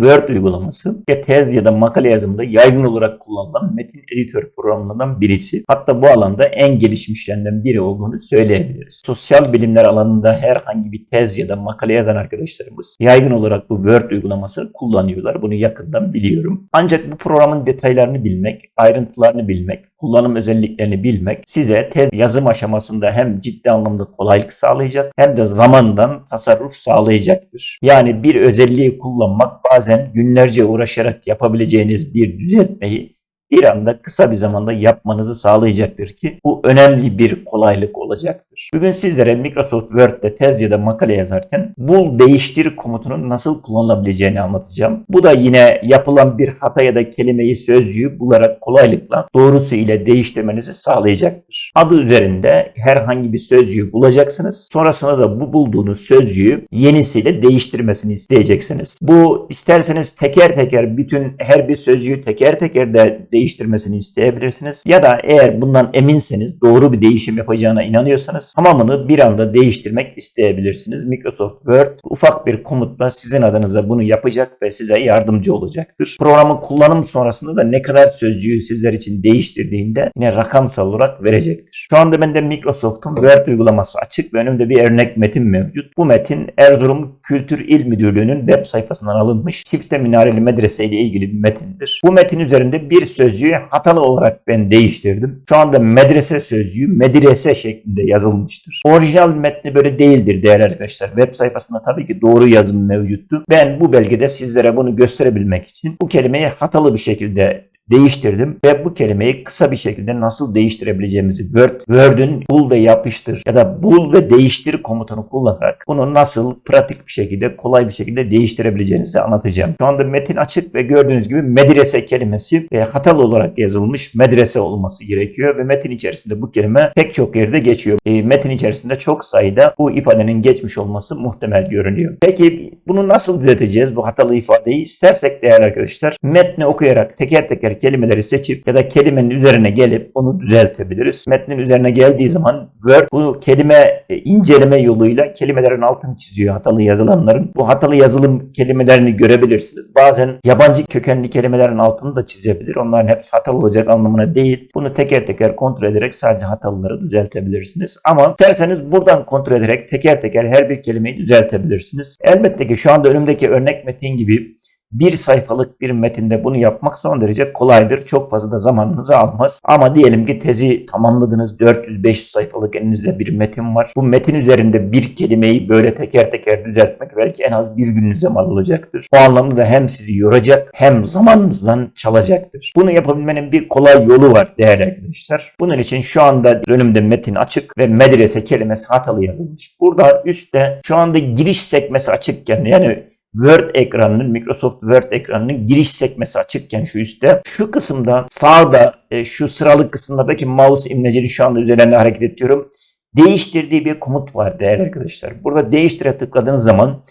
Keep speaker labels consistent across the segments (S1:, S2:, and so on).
S1: Word uygulaması ya tez ya da makale yazımında yaygın olarak kullanılan metin editör programlarından birisi. Hatta bu alanda en gelişmişlerinden biri olduğunu söyleyebiliriz. Sosyal bilimler alanında herhangi bir tez ya da makale yazan arkadaşlarımız yaygın olarak bu Word uygulamasını kullanıyorlar. Bunu yakından biliyorum. Ancak bu programın detaylarını bilmek, ayrıntılarını bilmek, kullanım özelliklerini bilmek size tez yazım aşamasında hem ciddi anlamda kolaylık sağlayacak hem de zamandan tasarruf sağlayacaktır. Yani bir özelliği kullanmak bazen günlerce uğraşarak yapabileceğiniz bir düzeltmeyi bir anda kısa bir zamanda yapmanızı sağlayacaktır ki bu önemli bir kolaylık olacaktır. Bugün sizlere Microsoft Word'de tez ya da makale yazarken bul değiştir komutunun nasıl kullanılabileceğini anlatacağım. Bu da yine yapılan bir hata ya da kelimeyi sözcüğü bularak kolaylıkla doğrusu ile değiştirmenizi sağlayacaktır. Adı üzerinde herhangi bir sözcüğü bulacaksınız. Sonrasında da bu bulduğunuz sözcüğü yenisiyle değiştirmesini isteyeceksiniz. Bu isterseniz teker teker bütün her bir sözcüğü teker teker de değiştirmesini isteyebilirsiniz. Ya da eğer bundan eminseniz doğru bir değişim yapacağına inanıyorsanız tamamını bir anda değiştirmek isteyebilirsiniz. Microsoft Word ufak bir komutla sizin adınıza bunu yapacak ve size yardımcı olacaktır. Programın kullanım sonrasında da ne kadar sözcüğü sizler için değiştirdiğinde yine rakamsal olarak verecektir. Şu anda bende Microsoft'un Word uygulaması açık ve önümde bir örnek metin mevcut. Bu metin Erzurum Kültür İl Müdürlüğü'nün web sayfasından alınmış çifte minareli medrese ile ilgili bir metindir. Bu metin üzerinde bir sözcüğü hatalı olarak ben değiştirdim. Şu anda medrese sözcüğü medrese şeklinde yazılmıştır. Orijinal metni böyle değildir değerli arkadaşlar. Web sayfasında tabii ki doğru yazım mevcuttu. Ben bu belgede sizlere bunu gösterebilmek için bu kelimeyi hatalı bir şekilde değiştirdim ve bu kelimeyi kısa bir şekilde nasıl değiştirebileceğimizi Word, Word'ün bul ve yapıştır ya da bul ve değiştir komutunu kullanarak bunu nasıl pratik bir şekilde kolay bir şekilde değiştirebileceğinizi anlatacağım. Şu anda metin açık ve gördüğünüz gibi medrese kelimesi ve hatalı olarak yazılmış medrese olması gerekiyor ve metin içerisinde bu kelime pek çok yerde geçiyor. E, metin içerisinde çok sayıda bu ifadenin geçmiş olması muhtemel görünüyor. Peki bunu nasıl düzelteceğiz bu hatalı ifadeyi? İstersek değerli arkadaşlar metni okuyarak teker teker kelimeleri seçip ya da kelimenin üzerine gelip onu düzeltebiliriz. Metnin üzerine geldiği zaman Word bu kelime e, inceleme yoluyla kelimelerin altını çiziyor hatalı yazılanların. Bu hatalı yazılım kelimelerini görebilirsiniz. Bazen yabancı kökenli kelimelerin altını da çizebilir. Onların hepsi hatalı olacak anlamına değil. Bunu teker teker kontrol ederek sadece hatalıları düzeltebilirsiniz. Ama isterseniz buradan kontrol ederek teker teker her bir kelimeyi düzeltebilirsiniz. Elbette ki şu anda önümdeki örnek metin gibi bir sayfalık bir metinde bunu yapmak son derece kolaydır. Çok fazla da zamanınızı almaz. Ama diyelim ki tezi tamamladınız. 400-500 sayfalık elinizde bir metin var. Bu metin üzerinde bir kelimeyi böyle teker teker düzeltmek belki en az bir gününüze mal olacaktır. O anlamda da hem sizi yoracak hem zamanınızdan çalacaktır. Bunu yapabilmenin bir kolay yolu var değerli arkadaşlar. Bunun için şu anda önümde metin açık ve medrese kelimesi hatalı yazılmış. Burada üstte şu anda giriş sekmesi açıkken yani Word ekranının, Microsoft Word ekranının giriş sekmesi açıkken şu üstte. Şu kısımda sağda e, şu sıralık kısımlardaki mouse imlecini şu anda üzerinde hareket ediyorum. Değiştirdiği bir komut var değerli arkadaşlar. Burada değiştire tıkladığınız zaman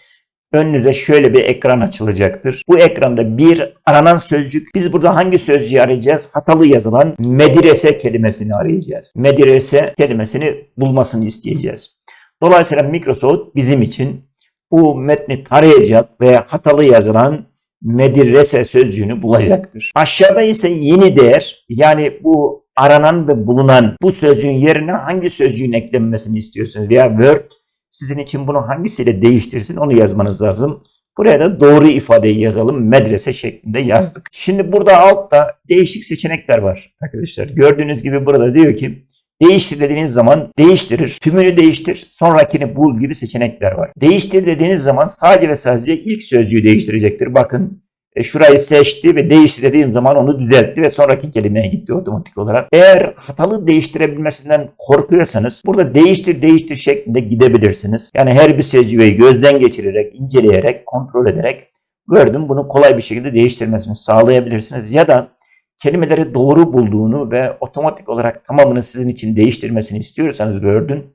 S1: önünüze şöyle bir ekran açılacaktır. Bu ekranda bir aranan sözcük. Biz burada hangi sözcüğü arayacağız? Hatalı yazılan medrese kelimesini arayacağız. Medrese kelimesini bulmasını isteyeceğiz. Dolayısıyla Microsoft bizim için bu metni tarayacak ve hatalı yazılan medrese sözcüğünü bulacaktır. Aşağıda ise yeni değer yani bu aranan ve bulunan bu sözcüğün yerine hangi sözcüğün eklenmesini istiyorsunuz veya Word sizin için bunu hangisiyle değiştirsin onu yazmanız lazım. Buraya da doğru ifadeyi yazalım. Medrese şeklinde yazdık. Şimdi burada altta değişik seçenekler var arkadaşlar. Gördüğünüz gibi burada diyor ki Değiştir dediğiniz zaman değiştirir. Tümünü değiştir, sonrakini bul gibi seçenekler var. Değiştir dediğiniz zaman sadece ve sadece ilk sözcüğü değiştirecektir. Bakın e, şurayı seçti ve değiştir dediğim zaman onu düzeltti ve sonraki kelimeye gitti otomatik olarak. Eğer hatalı değiştirebilmesinden korkuyorsanız burada değiştir değiştir şeklinde gidebilirsiniz. Yani her bir sözcüğü gözden geçirerek, inceleyerek, kontrol ederek Word'ün bunu kolay bir şekilde değiştirmesini sağlayabilirsiniz. Ya da kelimeleri doğru bulduğunu ve otomatik olarak tamamını sizin için değiştirmesini istiyorsanız Word'ün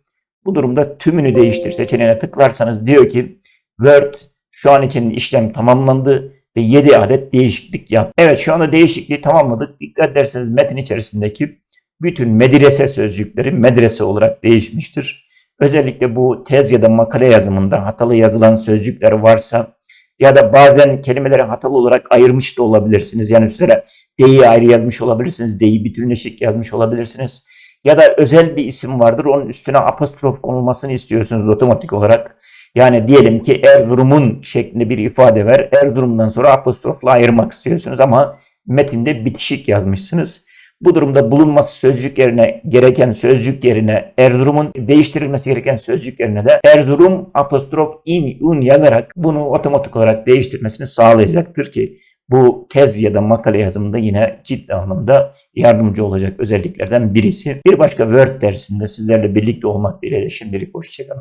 S1: bu durumda tümünü değiştir seçeneğine tıklarsanız diyor ki Word şu an için işlem tamamlandı ve 7 adet değişiklik yap. Evet şu anda değişikliği tamamladık. Dikkat ederseniz metin içerisindeki bütün medrese sözcükleri medrese olarak değişmiştir. Özellikle bu tez ya da makale yazımında hatalı yazılan sözcükler varsa Ya da bazen kelimeleri hatalı olarak ayırmış da olabilirsiniz. Yani mesela D'yi ayrı yazmış olabilirsiniz. D'yi bütünleşik yazmış olabilirsiniz. Ya da özel bir isim vardır. Onun üstüne apostrof konulmasını istiyorsunuz otomatik olarak. Yani diyelim ki Erzurum'un şeklinde bir ifade ver. Erzurum'dan sonra apostrofla ayırmak istiyorsunuz ama metinde bitişik yazmışsınız. Bu durumda bulunması sözcük yerine gereken sözcük yerine Erzurum'un değiştirilmesi gereken sözcük yerine de Erzurum apostrof in un yazarak bunu otomatik olarak değiştirmesini sağlayacaktır ki bu tez ya da makale yazımında yine ciddi anlamda yardımcı olacak özelliklerden birisi. Bir başka Word dersinde sizlerle birlikte olmak dileğiyle şimdilik hoşçakalın.